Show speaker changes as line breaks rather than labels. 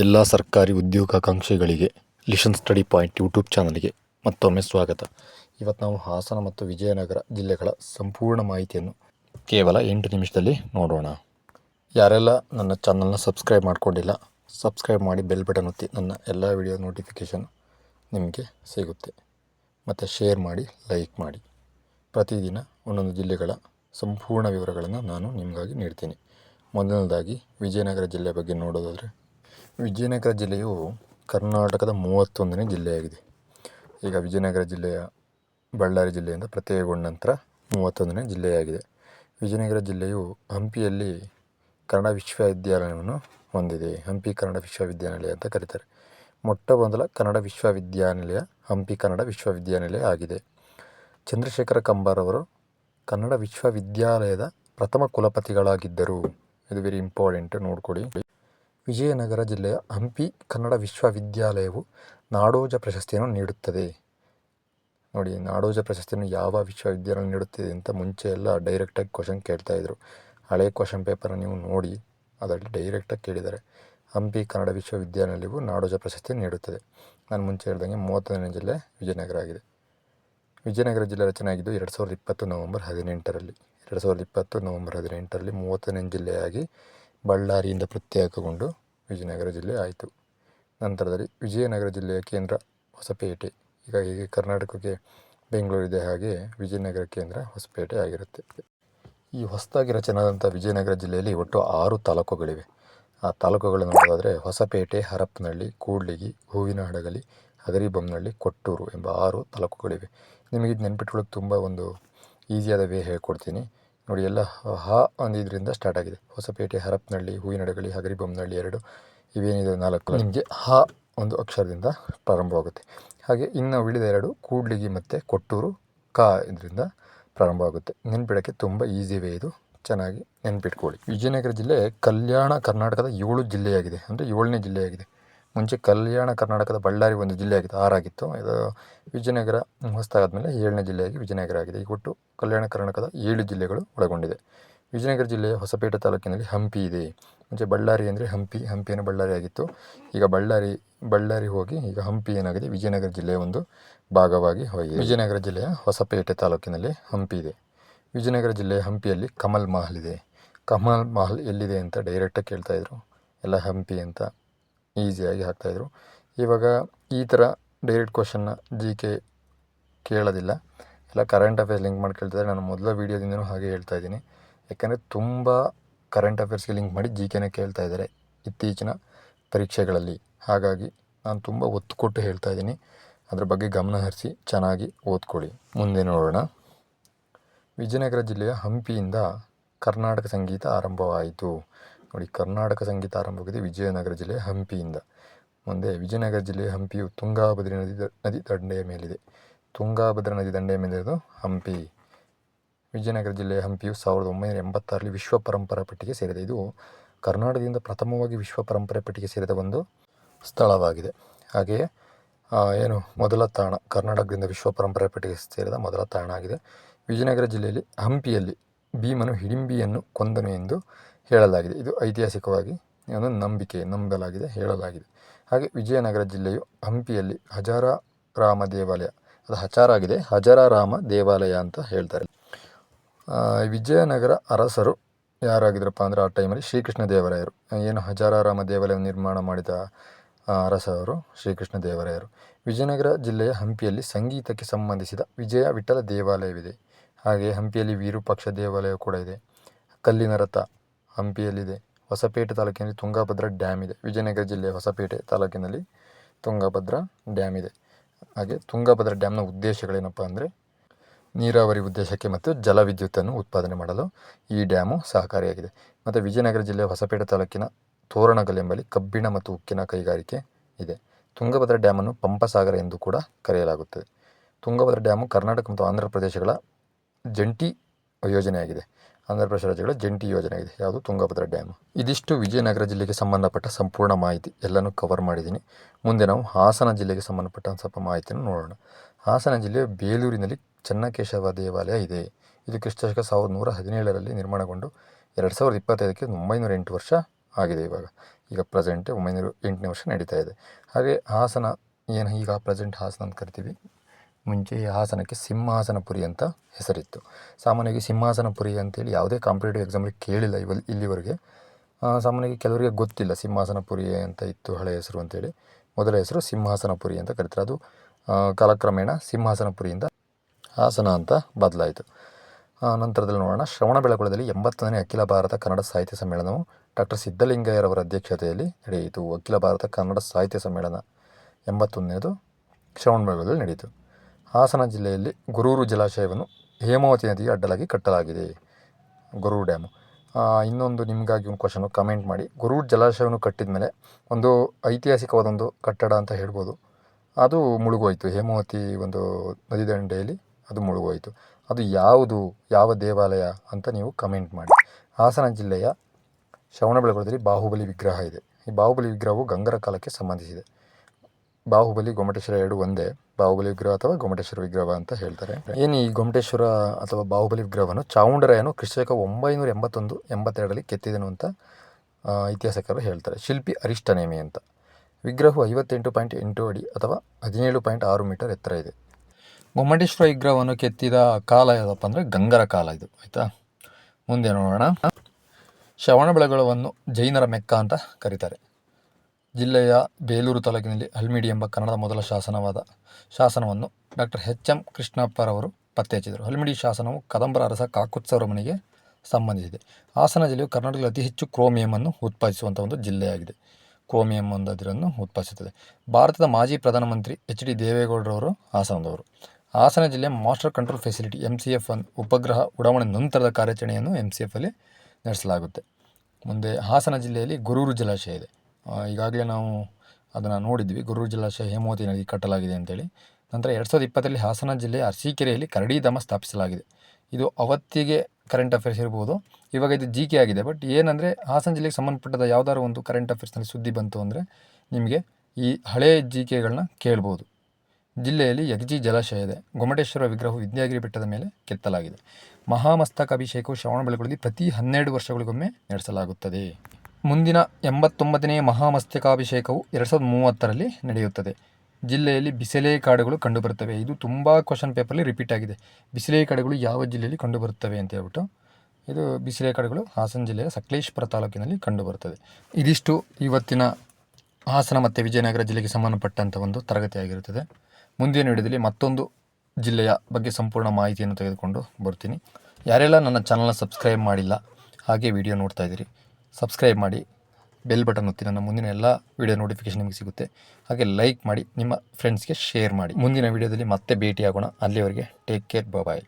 ಎಲ್ಲ ಸರ್ಕಾರಿ ಉದ್ಯೋಗಾಕಾಂಕ್ಷಿಗಳಿಗೆ ಲಿಷನ್ ಸ್ಟಡಿ ಪಾಯಿಂಟ್ ಯೂಟ್ಯೂಬ್ ಚಾನಲ್ಗೆ ಮತ್ತೊಮ್ಮೆ ಸ್ವಾಗತ. ಇವತ್ತು ನಾವು ಹಾಸನ ಮತ್ತು ವಿಜಯನಗರ ಜಿಲ್ಲೆಗಳ ಸಂಪೂರ್ಣ ಮಾಹಿತಿಯನ್ನು ಕೇವಲ ಎಂಟು ನಿಮಿಷದಲ್ಲಿ ನೋಡೋಣ. ಯಾರೆಲ್ಲ ನನ್ನ ಚಾನಲ್ನ ಸಬ್ಸ್ಕ್ರೈಬ್ ಮಾಡಿಕೊಂಡಿಲ್ಲ, ಸಬ್ಸ್ಕ್ರೈಬ್ ಮಾಡಿ ಬೆಲ್ ಬಟನ್ ಒತ್ತಿ ನನ್ನ ಎಲ್ಲ ವಿಡಿಯೋ ನೋಟಿಫಿಕೇಷನ್ ನಿಮಗೆ ಸಿಗುತ್ತೆ. ಮತ್ತು ಶೇರ್ ಮಾಡಿ, ಲೈಕ್ ಮಾಡಿ. ಪ್ರತಿದಿನ ಒಂದೊಂದು ಜಿಲ್ಲೆಗಳ ಸಂಪೂರ್ಣ ವಿವರಗಳನ್ನು ನಾನು ನಿಮಗಾಗಿ ನೀಡ್ತೀನಿ. ಮೊದಲನೇದಾಗಿ ವಿಜಯನಗರ ಜಿಲ್ಲೆ ಬಗ್ಗೆ ನೋಡೋದಾದರೆ ವಿಜಯನಗರ ಜಿಲ್ಲೆಯು ಕರ್ನಾಟಕದ ಮೂವತ್ತೊಂದನೇ ಜಿಲ್ಲೆಯಾಗಿದೆ. ಈಗ ವಿಜಯನಗರ ಜಿಲ್ಲೆಯ ಬಳ್ಳಾರಿ ಜಿಲ್ಲೆಯಿಂದ ಪ್ರತ್ಯೇಕಗೊಂಡ ನಂತರ ಮೂವತ್ತೊಂದನೇ ಜಿಲ್ಲೆಯಾಗಿದೆ. ವಿಜಯನಗರ ಜಿಲ್ಲೆಯು ಹಂಪಿಯಲ್ಲಿ ಕನ್ನಡ ವಿಶ್ವವಿದ್ಯಾಲಯವನ್ನು ಹೊಂದಿದೆ. ಹಂಪಿ ಕನ್ನಡ ವಿಶ್ವವಿದ್ಯಾನಿಲಯ ಅಂತ ಕರೀತಾರೆ. ಮೊಟ್ಟ ಮೊದಲ ಕನ್ನಡ ವಿಶ್ವವಿದ್ಯಾನಿಲಯ ಹಂಪಿ ಕನ್ನಡ ವಿಶ್ವವಿದ್ಯಾನಿಲಯ ಆಗಿದೆ. ಚಂದ್ರಶೇಖರ ಕಂಬಾರವರು ಕನ್ನಡ ವಿಶ್ವವಿದ್ಯಾಲಯದ ಪ್ರಥಮ ಕುಲಪತಿಗಳಾಗಿದ್ದರು. ಇದು ವೆರಿ ಇಂಪಾರ್ಟೆಂಟ್ ನೋಡ್ಕೊಳ್ಳಿ ವಿಜಯನಗರ ಜಿಲ್ಲೆಯ ಹಂಪಿ ಕನ್ನಡ ವಿಶ್ವವಿದ್ಯಾಲಯವು ನಾಡೋಜ ಪ್ರಶಸ್ತಿಯನ್ನು ನೀಡುತ್ತದೆ. ನೋಡಿ, ನಾಡೋಜ ಪ್ರಶಸ್ತಿಯನ್ನು ಯಾವ ವಿಶ್ವವಿದ್ಯಾಲಯ ನೀಡುತ್ತಿದೆ ಅಂತ ಮುಂಚೆ ಎಲ್ಲ ಡೈರೆಕ್ಟಾಗಿ ಕ್ವಶನ್ ಕೇಳ್ತಾಯಿದ್ರು ಹಳೆ ಕ್ವಶನ್ ಪೇಪರ್ ನೀವು ನೋಡಿ, ಅದರಲ್ಲಿ ಡೈರೆಕ್ಟಾಗಿ ಕೇಳಿದ್ದಾರೆ ಹಂಪಿ ಕನ್ನಡ ವಿಶ್ವವಿದ್ಯಾಲಯವು ನಾಡೋಜ ಪ್ರಶಸ್ತಿ ನೀಡುತ್ತದೆ. ನಾನು ಮುಂಚೆ ಹೇಳ್ದಂಗೆ ಮೂವತ್ತೊಂದನೇ ಜಿಲ್ಲೆ ವಿಜಯನಗರ ಆಗಿದೆ. ವಿಜಯನಗರ ಜಿಲ್ಲೆ ರಚನೆ ಆಗಿದ್ದು ಎರಡು ಸಾವಿರದ ಇಪ್ಪತ್ತು ನವಂಬರ್ ಹದಿನೆಂಟರಲ್ಲಿ. ಎರಡು ಸಾವಿರದ ಇಪ್ಪತ್ತು ನವಂಬರ್ ಹದಿನೆಂಟರಲ್ಲಿ ಮೂವತ್ತನೇ ಜಿಲ್ಲೆಯಾಗಿ ಬಳ್ಳಾರಿಯಿಂದ ಪ್ರತ್ಯೇಕಗೊಂಡು ವಿಜಯನಗರ ಜಿಲ್ಲೆ ಆಯಿತು. ನಂತರದಲ್ಲಿ ವಿಜಯನಗರ ಜಿಲ್ಲೆಯ ಕೇಂದ್ರ ಹೊಸಪೇಟೆ. ಈಗ ಹೀಗೆ ಕರ್ನಾಟಕಕ್ಕೆ ಬೆಂಗಳೂರಿದೆ ಹಾಗೆ ವಿಜಯನಗರ ಕೇಂದ್ರ ಹೊಸಪೇಟೆ ಆಗಿರುತ್ತೆ. ಈ ಹೊಸದಾಗಿ ರಚನೆ ಆದಂಥ ವಿಜಯನಗರ ಜಿಲ್ಲೆಯಲ್ಲಿ ಒಟ್ಟು ಆರು ತಾಲೂಕುಗಳಿವೆ. ಆ ತಾಲೂಕುಗಳನ್ನು ನೋಡೋದಾದರೆ ಹೊಸಪೇಟೆ, ಹರಪನಹಳ್ಳಿ, ಕೂಡ್ಲಿಗಿ ಹೂವಿನ ಹಡಗಲಿ ಹಗರಿಬೊಮ್ಮನಹಳ್ಳಿ, ಕೊಟ್ಟೂರು ಎಂಬ ಆರು ತಾಲೂಕುಗಳಿವೆ. ನಿಮಗೆ ಇದು ನೆನ್ಪಿಟ್ಕೊಳ್ಳೋಕೆ ತುಂಬ ಒಂದು ಈಸಿಯಾದ ವೇ ಹೇಳ್ಕೊಡ್ತೀನಿ. ನೋಡಿ ಎಲ್ಲ ಹ ಒಂದು ಇದರಿಂದ ಸ್ಟಾರ್ಟ್ ಆಗಿದೆ ಹೊಸಪೇಟೆ ಹರಪನಹಳ್ಳಿ ಹೂವಿನಡಗಲಿ ಹಗರಿಬೊಮ್ಮನಹಳ್ಳಿ ಎರಡು ಇವೇನಿದೆ ನಾಲ್ಕು. ನಿಮಗೆ ಹ ಒಂದು ಅಕ್ಷರದಿಂದ ಪ್ರಾರಂಭವಾಗುತ್ತೆ. ಹಾಗೆ ಇನ್ನು ಉಳಿದ ಎರಡು ಕೂಡ್ಲಿಗಿ ಮತ್ತು ಕೊಟ್ಟೂರು ಕ ಇದರಿಂದ ಪ್ರಾರಂಭವಾಗುತ್ತೆ. ನೆನ್ಪಿಡೋಕ್ಕೆ ತುಂಬ ಈಸಿ ವೇ ಇದು. ಚೆನ್ನಾಗಿ ನೆನ್ಪಿಟ್ಕೊಳ್ಳಿ. ವಿಜಯನಗರ ಜಿಲ್ಲೆ ಕಲ್ಯಾಣ ಕರ್ನಾಟಕದ ಏಳು ಜಿಲ್ಲೆಯಾಗಿದೆ. ಅಂದರೆ ಏಳನೇ ಜಿಲ್ಲೆಯಾಗಿದೆ. ಮುಂಚೆ ಕಲ್ಯಾಣ ಕರ್ನಾಟಕದ ಬಳ್ಳಾರಿ ಒಂದು ಜಿಲ್ಲೆಯಾಗಿತ್ತು, ಆರಾಗಿತ್ತು. ಇದು ವಿಜಯನಗರ ಹೊಸದಾದ್ಮೇಲೆ ಏಳನೇ ಜಿಲ್ಲೆಯಾಗಿ ವಿಜಯನಗರ ಆಗಿದೆ. ಈಗ ಒಟ್ಟು ಕಲ್ಯಾಣ ಕರ್ನಾಟಕದ ಏಳು ಜಿಲ್ಲೆಗಳು ಒಳಗೊಂಡಿದೆ. ವಿಜಯನಗರ ಜಿಲ್ಲೆಯ ಹೊಸಪೇಟೆ ತಾಲೂಕಿನಲ್ಲಿ ಹಂಪಿ ಇದೆ. ಮುಂಚೆ ಬಳ್ಳಾರಿ ಅಂದರೆ ಹಂಪಿ, ಹಂಪಿಯನ್ನು ಬಳ್ಳಾರಿ ಆಗಿತ್ತು. ಈಗ ಬಳ್ಳಾರಿ ಬಳ್ಳಾರಿ ಹೋಗಿ ಈಗ ಹಂಪಿ ಏನಾಗಿದೆ? ವಿಜಯನಗರ ಜಿಲ್ಲೆಯ ಒಂದು ಭಾಗವಾಗಿ ಹೋಗಿದೆ. ವಿಜಯನಗರ ಜಿಲ್ಲೆಯ ಹೊಸಪೇಟೆ ತಾಲೂಕಿನಲ್ಲಿ ಹಂಪಿ ಇದೆ. ವಿಜಯನಗರ ಜಿಲ್ಲೆಯ ಹಂಪಿಯಲ್ಲಿ ಕಮಲ್ ಮಹಲ್ ಇದೆ. ಕಮಲ್ ಮಹಲ್ ಎಲ್ಲಿದೆ ಅಂತ ಡೈರೆಕ್ಟಾಗಿ ಕೇಳ್ತಾಯಿದ್ರು ಎಲ್ಲ ಹಂಪಿ ಅಂತ ಈಸಿಯಾಗಿ ಹಾಕ್ತಾಯಿದ್ರು. ಇವಾಗ ಈ ಥರ ಡೈರೆಕ್ಟ್ ಕ್ವಶನ್ನ ಜಿ ಕೆ ಕೇಳೋದಿಲ್ಲ. ಎಲ್ಲ ಕರೆಂಟ್ ಅಫೇರ್ಸ್ ಲಿಂಕ್ ಮಾಡಿ ಕೇಳ್ತಿದ್ದಾರೆ. ನಾನು ಮೊದಲ ವೀಡಿಯೋದಿಂದನೂ ಹಾಗೆ ಹೇಳ್ತಾ ಇದ್ದೀನಿ. ಯಾಕೆಂದರೆ ತುಂಬ ಕರೆಂಟ್ ಅಫೇರ್ಸ್ಗೆ ಲಿಂಕ್ ಮಾಡಿ ಜಿ ಕೆನೇ ಕೇಳ್ತಾ ಇದ್ದಾರೆ ಇತ್ತೀಚಿನ ಪರೀಕ್ಷೆಗಳಲ್ಲಿ. ಹಾಗಾಗಿ ನಾನು ತುಂಬ ಒತ್ತು ಕೊಟ್ಟು ಹೇಳ್ತಾ ಇದ್ದೀನಿ. ಅದ್ರ ಬಗ್ಗೆ ಗಮನ ಹರಿಸಿ ಚೆನ್ನಾಗಿ ಓದ್ಕೊಳ್ಳಿ. ಮುಂದೆ ನೋಡೋಣ. ವಿಜಯನಗರ ಜಿಲ್ಲೆಯ ಹಂಪಿಯಿಂದ ಕರ್ನಾಟಕ ಸಂಗೀತ ಆರಂಭವಾಯಿತು. ನೋಡಿ, ಕರ್ನಾಟಕ ಸಂಗೀತ ಆರಂಭವಾಗಿದೆ ವಿಜಯನಗರ ಜಿಲ್ಲೆ ಹಂಪಿಯಿಂದ. ಮುಂದೆ ವಿಜಯನಗರ ಜಿಲ್ಲೆಯ ಹಂಪಿಯು ತುಂಗಾಭದ್ರಿ ನದಿ ನದಿ ದಂಡೆಯ ಮೇಲಿದೆ. ತುಂಗಾಭದ್ರಾ ನದಿ ದಂಡೆಯ ಮೇಲಿರೋದು ಹಂಪಿ. ವಿಜಯನಗರ ಜಿಲ್ಲೆಯ ಹಂಪಿಯು ಸಾವಿರದ ಒಂಬೈನೂರ ಎಂಬತ್ತಾರರಲ್ಲಿ ವಿಶ್ವ ಪರಂಪರಾ ಪಟ್ಟಿಗೆ ಸೇರಿದೆ. ಇದು ಕರ್ನಾಟಕದಿಂದ ಪ್ರಥಮವಾಗಿ ವಿಶ್ವ ಪರಂಪರೆ ಪಟ್ಟಿಗೆ ಸೇರಿದ ಒಂದು ಸ್ಥಳವಾಗಿದೆ. ಹಾಗೆಯೇ ಏನು, ಮೊದಲ ತಾಣ, ಕರ್ನಾಟಕದಿಂದ ವಿಶ್ವ ಪರಂಪರೆ ಪಟ್ಟಿಗೆ ಸೇರಿದ ಮೊದಲ ತಾಣ ಆಗಿದೆ. ವಿಜಯನಗರ ಜಿಲ್ಲೆಯಲ್ಲಿ ಹಂಪಿಯಲ್ಲಿ ಭೀಮನು ಹಿಡಿಂಬಿಯನ್ನು ಕೊಂದನು ಎಂದು ಹೇಳಲಾಗಿದೆ. ಇದು ಐತಿಹಾಸಿಕವಾಗಿ ಒಂದು ನಂಬಿಕೆ, ನಂಬಲಾಗಿದೆ, ಹೇಳಲಾಗಿದೆ. ಹಾಗೆ ವಿಜಯನಗರ ಜಿಲ್ಲೆಯು ಹಂಪಿಯಲ್ಲಿ ಹಜಾರ ರಾಮ ದೇವಾಲಯ, ಅದು ಹಚಾರ ಆಗಿದೆ. ಹಜಾರಾರಾಮ ದೇವಾಲಯ ಅಂತ ಹೇಳ್ತಾರೆ. ವಿಜಯನಗರ ಅರಸರು ಯಾರಾಗಿದ್ರಪ್ಪ ಅಂದರೆ ಆ ಟೈಮಲ್ಲಿ ಶ್ರೀಕೃಷ್ಣ ದೇವರಾಯರು. ಏನು ಹಜಾರಾರಾಮ ದೇವಾಲಯ ನಿರ್ಮಾಣ ಮಾಡಿದ ಅರಸರು ಶ್ರೀಕೃಷ್ಣ ದೇವರಾಯರು. ವಿಜಯನಗರ ಜಿಲ್ಲೆಯ ಹಂಪಿಯಲ್ಲಿ ಸಂಗೀತಕ್ಕೆ ಸಂಬಂಧಿಸಿದ ವಿಜಯ ವಿಠಲ ದೇವಾಲಯವಿದೆ. ಹಾಗೆ ಹಂಪಿಯಲ್ಲಿ ವಿರೂಪಾಕ್ಷ ದೇವಾಲಯ ಕೂಡ ಇದೆ. ಕಲ್ಲಿನ ರಥ ಹಂಪಿಯಲ್ಲಿದೆ. ಹೊಸಪೇಟೆ ತಾಲೂಕಿನಲ್ಲಿ ತುಂಗಭದ್ರಾ ಡ್ಯಾಮ್ ಇದೆ. ವಿಜಯನಗರ ಜಿಲ್ಲೆಯ ಹೊಸಪೇಟೆ ತಾಲೂಕಿನಲ್ಲಿ ತುಂಗಭದ್ರಾ ಡ್ಯಾಮ್ ಇದೆ. ಹಾಗೆ ತುಂಗಭದ್ರಾ ಡ್ಯಾಮ್ನ ಉದ್ದೇಶಗಳೇನಪ್ಪ ಅಂದರೆ ನೀರಾವರಿ ಉದ್ದೇಶಕ್ಕೆ ಮತ್ತು ಜಲವಿದ್ಯುತ್ತನ್ನು ಉತ್ಪಾದನೆ ಮಾಡಲು ಈ ಡ್ಯಾಮು ಸಹಕಾರಿಯಾಗಿದೆ. ಮತ್ತು ವಿಜಯನಗರ ಜಿಲ್ಲೆಯ ಹೊಸಪೇಟೆ ತಾಲೂಕಿನ ತೋರಣಗಲ್ ಎಂಬಲ್ಲಿ ಕಬ್ಬಿಣ ಮತ್ತು ಉಕ್ಕಿನ ಕೈಗಾರಿಕೆ ಇದೆ. ತುಂಗಭದ್ರಾ ಡ್ಯಾಮನ್ನು ಪಂಪಸಾಗರ ಎಂದು ಕೂಡ ಕರೆಯಲಾಗುತ್ತದೆ. ತುಂಗಭದ್ರಾ ಡ್ಯಾಮು ಕರ್ನಾಟಕ ಮತ್ತು ಆಂಧ್ರ ಪ್ರದೇಶಗಳ ಜಂಟಿ ಯೋಜನೆಯಾಗಿದೆ. ಆಂಧ್ರ ಪ್ರದೇಶ ರಾಜ್ಯಗಳ ಜಂಟಿ ಯೋಜನೆ ಇದೆ ಯಾವುದು? ತುಂಗಭದ್ರಾ ಡ್ಯಾಮ್. ಇದಿಷ್ಟು ವಿಜಯನಗರ ಜಿಲ್ಲೆಗೆ ಸಂಬಂಧಪಟ್ಟ ಸಂಪೂರ್ಣ ಮಾಹಿತಿ ಎಲ್ಲನೂ ಕವರ್ ಮಾಡಿದ್ದೀನಿ. ಮುಂದೆ ನಾವು ಹಾಸನ ಜಿಲ್ಲೆಗೆ ಸಂಬಂಧಪಟ್ಟ ಸ್ವಲ್ಪ ಮಾಹಿತಿಯನ್ನು ನೋಡೋಣ. ಹಾಸನ ಜಿಲ್ಲೆಯ ಬೇಲೂರಿನಲ್ಲಿ ಚೆನ್ನಕೇಶವ ದೇವಾಲಯ ಇದೆ. ಇದು ಕ್ರಿಸ್ತಶಕ ಸಾವಿರದ ನೂರ ಹದಿನೇಳರಲ್ಲಿ ನಿರ್ಮಾಣಗೊಂಡು ಎರಡು ಸಾವಿರದ ಇಪ್ಪತ್ತೈದಕ್ಕೆ ಒಂಬೈನೂರ ಎಂಟು ವರ್ಷ ಆಗಿದೆ ಇವಾಗ. ಈಗ ಪ್ರೆಸೆಂಟ್ ಒಂಬೈನೂರ ಎಂಟನೇ ವರ್ಷ ನಡೀತಾ ಇದೆ. ಹಾಗೆ ಹಾಸನ ಏನು ಈಗ ಪ್ರೆಸೆಂಟ್ ಹಾಸನ ಅಂತ ಕರಿತೀವಿ? ಮುಂಚೆ ಈ ಹಾಸನಕ್ಕೆ ಸಿಂಹಾಸನಪುರಿ ಅಂತ ಹೆಸರಿತ್ತು. ಸಾಮಾನ್ಯವಾಗಿ ಸಿಂಹಾಸನಪುರಿ ಅಂತೇಳಿ ಯಾವುದೇ ಕಾಂಪಿಟೇಟಿವ್ ಎಕ್ಸಾಮಲ್ಲಿ ಕೇಳಿಲ್ಲ ಇವಲ್ ಇಲ್ಲಿವರೆಗೆ. ಸಾಮಾನ್ಯವಾಗಿ ಕೆಲವರಿಗೆ ಗೊತ್ತಿಲ್ಲ ಸಿಂಹಾಸನಪುರಿ ಅಂತ ಇತ್ತು ಹಳೆಯ ಹೆಸರು ಅಂತೇಳಿ. ಮೊದಲ ಹೆಸರು ಸಿಂಹಾಸನಪುರಿ ಅಂತ ಕರೀತಾರೆ. ಅದು ಕಾಲಕ್ರಮೇಣ ಸಿಂಹಾಸನಪುರಿಯಿಂದ ಹಾಸನ ಅಂತ ಬದಲಾಯಿತು. ನಂತರದಲ್ಲಿ ನೋಡೋಣ. ಶ್ರವಣ ಬೆಳಗೊಳದಲ್ಲಿ ಎಂಬತ್ತನೇ ಅಖಿಲ ಭಾರತ ಕನ್ನಡ ಸಾಹಿತ್ಯ ಸಮ್ಮೇಳನವು ಡಾಕ್ಟರ್ ಸಿದ್ದಲಿಂಗಯ್ಯರವರ ಅಧ್ಯಕ್ಷತೆಯಲ್ಲಿ ನಡೆಯಿತು. ಅಖಿಲ ಭಾರತ ಕನ್ನಡ ಸಾಹಿತ್ಯ ಸಮ್ಮೇಳನ ಎಂಬತ್ತೊಂದನೇದು ಶ್ರವಣಬೆಳಗೊಳದಲ್ಲಿ ನಡೆಯಿತು. ಹಾಸನ ಜಿಲ್ಲೆಯಲ್ಲಿ ಗುರೂರು ಜಲಾಶಯವನ್ನು ಹೇಮಾವತಿ ನದಿಗೆ ಅಡ್ಡಲಾಗಿ ಕಟ್ಟಲಾಗಿದೆ. ಗುರೂರು ಡ್ಯಾಮು. ಇನ್ನೊಂದು ನಿಮಗಾಗಿ ಒಂದು ಕ್ವಶನು ಕಮೆಂಟ್ ಮಾಡಿ. ಗುರೂರು ಜಲಾಶಯವನ್ನು ಕಟ್ಟಿದ ಮೇಲೆ ಒಂದು ಐತಿಹಾಸಿಕವಾದ ಒಂದು ಕಟ್ಟಡ ಅಂತ ಹೇಳ್ಬೋದು. ಅದು ಮುಳುಗೋಯಿತು. ಹೇಮಾವತಿ ಒಂದು ನದಿ ದಂಡೆಯಲ್ಲಿ ಅದು ಮುಳುಗೋಯಿತು. ಅದು ಯಾವುದು, ಯಾವ ದೇವಾಲಯ ಅಂತ ನೀವು ಕಮೆಂಟ್ ಮಾಡಿ. ಹಾಸನ ಜಿಲ್ಲೆಯ ಶ್ರವಣಬೆಳಗೊಳದಲ್ಲಿ ಬಾಹುಬಲಿ ವಿಗ್ರಹ ಇದೆ. ಈ ಬಾಹುಬಲಿ ವಿಗ್ರಹವು ಗಂಗರ ಕಾಲಕ್ಕೆ ಸಂಬಂಧಿಸಿದೆ. ಬಾಹುಬಲಿ ಗೊಮಟೇಶ್ವರ ಎರಡು ಒಂದೇ, ಬಾಹುಬಲಿ ವಿಗ್ರಹ ಅಥವಾ ಗೊಮಟೇಶ್ವರ ವಿಗ್ರಹ ಅಂತ ಹೇಳ್ತಾರೆ. ಏನು ಈ ಗೊಮಟೇಶ್ವರ ಅಥವಾ ಬಾಹುಬಲಿ ವಿಗ್ರಹವನ್ನು ಚಾವುಂಡರಾಯನು ಕ್ರಿಸ್ತಕ ಒಂಬೈನೂರ ಎಂಬತ್ತೊಂದು, ಎಂಬತ್ತೆರಡರಲ್ಲಿ ಕೆತ್ತಿದನು ಅಂತ ಇತಿಹಾಸಕಾರರು ಹೇಳ್ತಾರೆ. ಶಿಲ್ಪಿ ಅರಿಷ್ಟನೇಮಿ ಅಂತ. ವಿಗ್ರಹವು ಐವತ್ತೆಂಟು ಪಾಯಿಂಟ್ ಎಂಟು ಅಡಿ ಅಥವಾ ಹದಿನೇಳು ಪಾಯಿಂಟ್ ಆರು ಮೀಟರ್ ಎತ್ತರ ಇದೆ. ಗೊಮ್ಮಟೇಶ್ವರ ವಿಗ್ರಹವನ್ನು ಕೆತ್ತಿದ ಕಾಲ ಯಾವುದಪ್ಪ ಅಂದರೆ ಗಂಗರ ಕಾಲ ಇದು, ಆಯಿತಾ? ಮುಂದೆ ನೋಡೋಣ. ಶ್ರವಣಬೆಳಗೊಳವನ್ನು ಜೈನರ ಮೆಕ್ಕ ಅಂತ ಕರೀತಾರೆ. ಜಿಲ್ಲೆಯ ಬೇಲೂರು ತಾಲೂಕಿನಲ್ಲಿ ಹಲ್ಮಿಡಿ ಎಂಬ ಕನ್ನಡದ ಮೊದಲ ಶಾಸನವಾದ ಶಾಸನವನ್ನು ಡಾಕ್ಟರ್ ಎಚ್ ಎಂ ಕೃಷ್ಣಪ್ಪರವರು ಪತ್ತೆ ಹಚ್ಚಿದರು. ಹಲ್ಮಿಡಿ ಶಾಸನವು ಕದಂಬರ ಅರಸ ಕಾಕುತ್ಸವರ ಮನೆಗೆ ಸಂಬಂಧಿಸಿದೆ. ಹಾಸನ ಜಿಲ್ಲೆಯು ಕರ್ನಾಟಕದಲ್ಲಿ ಅತಿ ಹೆಚ್ಚು ಕ್ರೋಮಿಯಮನ್ನು ಉತ್ಪಾದಿಸುವಂಥ ಒಂದು ಜಿಲ್ಲೆಯಾಗಿದೆ. ಕ್ರೋಮಿಯಂ ಒಂದು ಅದರನ್ನು ಉತ್ಪಾದಿಸುತ್ತದೆ. ಭಾರತದ ಮಾಜಿ ಪ್ರಧಾನಮಂತ್ರಿ ಎಚ್ ಡಿ ದೇವೇಗೌಡರವರು ಹಾಸನದವರು. ಹಾಸನ ಜಿಲ್ಲೆಯ master control facility M C F ಅನ್ನು ಉಪಗ್ರಹ ಉಡಾವಣೆ ನಂತರದ ಕಾರ್ಯಾಚರಣೆಯನ್ನು ಎಂ ಸಿ ಎಫಲ್ಲಿ ನಡೆಸಲಾಗುತ್ತೆ. ಮುಂದೆ ಹಾಸನ ಜಿಲ್ಲೆಯಲ್ಲಿ ಗುರೂರು ಜಲಾಶಯ ಇದೆ. ಈಗಾಗಲೇ ನಾವು ಅದನ್ನು ನೋಡಿದ್ವಿ. ಗುರೂರು ಜಲಾಶಯ ಹೇಮಾವತಿ ನದಿ ಕಟ್ಟಲಾಗಿದೆ ಅಂತೇಳಿ. ನಂತರ ಎರಡು ಸಾವಿರದ ಇಪ್ಪತ್ತರಲ್ಲಿ ಹಾಸನ ಜಿಲ್ಲೆ ಅರಸೀಕೆರೆಯಲ್ಲಿ ಕರಡಿಧಾಮ ಸ್ಥಾಪಿಸಲಾಗಿದೆ. ಇದು ಅವತ್ತಿಗೆ ಕರೆಂಟ್ ಅಫೇರ್ಸ್ ಇರ್ಬೋದು. ಇವಾಗ ಇದು ಜಿ ಕೆ ಆಗಿದೆ. ಬಟ್ ಏನಂದರೆ ಹಾಸನ ಜಿಲ್ಲೆಗೆ ಸಂಬಂಧಪಟ್ಟದ ಯಾವ್ದಾದ್ರು ಒಂದು ಕರೆಂಟ್ ಅಫೇರ್ಸ್ನಲ್ಲಿ ಸುದ್ದಿ ಬಂತು ಅಂದರೆ ನಿಮಗೆ ಈ ಹಳೆಯ ಜಿ ಕೆಗಳನ್ನ ಕೇಳ್ಬೋದು. ಜಿಲ್ಲೆಯಲ್ಲಿ ಯಗಜಿ ಜಲಾಶಯ ಇದೆ. ಗೊಮಟೇಶ್ವರ ವಿಗ್ರಹವು ವಿದ್ಯಾಗಿರಿ ಬೆಟ್ಟದ ಮೇಲೆ ಕೆತ್ತಲಾಗಿದೆ. ಮಹಾಮಸ್ತಕ ಅಭಿಷೇಕವು ಶ್ರವಣಬೆಳಗೊಳದಲ್ಲಿ ಪ್ರತಿ ಹನ್ನೆರಡು ವರ್ಷಗಳಿಗೊಮ್ಮೆ ನಡೆಸಲಾಗುತ್ತದೆ. ಮುಂದಿನ ಎಂಬತ್ತೊಂಬತ್ತನೇ ಮಹಾಮಸ್ತಕಾಭಿಷೇಕವು ಎರಡು ಸಾವಿರದ ಮೂವತ್ತರಲ್ಲಿ ನಡೆಯುತ್ತದೆ. ಜಿಲ್ಲೆಯಲ್ಲಿ ಬಿಸಿಲೇ ಕಾಡುಗಳು ಕಂಡುಬರುತ್ತವೆ. ಇದು ತುಂಬ ಕ್ವಶನ್ ಪೇಪರಲ್ಲಿ ರಿಪೀಟ್ ಆಗಿದೆ. ಬಿಸಿಲೇ ಕಾಡುಗಳು ಯಾವ ಜಿಲ್ಲೆಯಲ್ಲಿ ಕಂಡುಬರುತ್ತವೆ ಅಂತ ಹೇಳ್ಬಿಟ್ಟು. ಇದು ಬಿಸಿಲೇ ಕಾಡುಗಳು ಹಾಸನ ಜಿಲ್ಲೆಯ ಸಕಲೇಶ್ಪುರ ತಾಲೂಕಿನಲ್ಲಿ ಕಂಡುಬರುತ್ತದೆ. ಇದಿಷ್ಟು ಇವತ್ತಿನ ಹಾಸನ ಮತ್ತು ವಿಜಯನಗರ ಜಿಲ್ಲೆಗೆ ಸಂಬಂಧಪಟ್ಟಂಥ ಒಂದು ತರಗತಿಯಾಗಿರುತ್ತದೆ ಮುಂದಿನ ವಿಡಿಯೋದಲ್ಲಿ ಮತ್ತೊಂದು ಜಿಲ್ಲೆಯ ಬಗ್ಗೆ ಸಂಪೂರ್ಣ ಮಾಹಿತಿಯನ್ನು ತೆಗೆದುಕೊಂಡು ಬರ್ತೀನಿ. ಯಾರೆಲ್ಲ ನನ್ನ ಚಾನಲ್ನ ಸಬ್ಸ್ಕ್ರೈಬ್ ಮಾಡಿಲ್ಲ, ಹಾಗೆ ವಿಡಿಯೋ ನೋಡ್ತಾ ಇದ್ದೀರಿ ಸಬ್ಸ್ಕ್ರೈಬ್ ಮಾಡಿ, ಬೆಲ್ ಬಟನ್ ಒತ್ತಿ ನನ್ನ ಮುಂದಿನ ಎಲ್ಲ ವಿಡಿಯೋ ನೋಟಿಫಿಕೇಶನ್ ನಿಮಗೆ ಸಿಗುತ್ತೆ. ಹಾಗೆ ಲೈಕ್ ಮಾಡಿ, ನಿಮ್ಮ ಫ್ರೆಂಡ್ಸ್ಗೆ ಶೇರ್ ಮಾಡಿ. ಮುಂದಿನ ವಿಡಿಯೋದಲ್ಲಿ ಮತ್ತೆ ಭೇಟಿಯಾಗೋಣ. ಅಲ್ಲಿವರೆಗೆ ಟೇಕ್ ಕೇರ್ ಬಾಯ್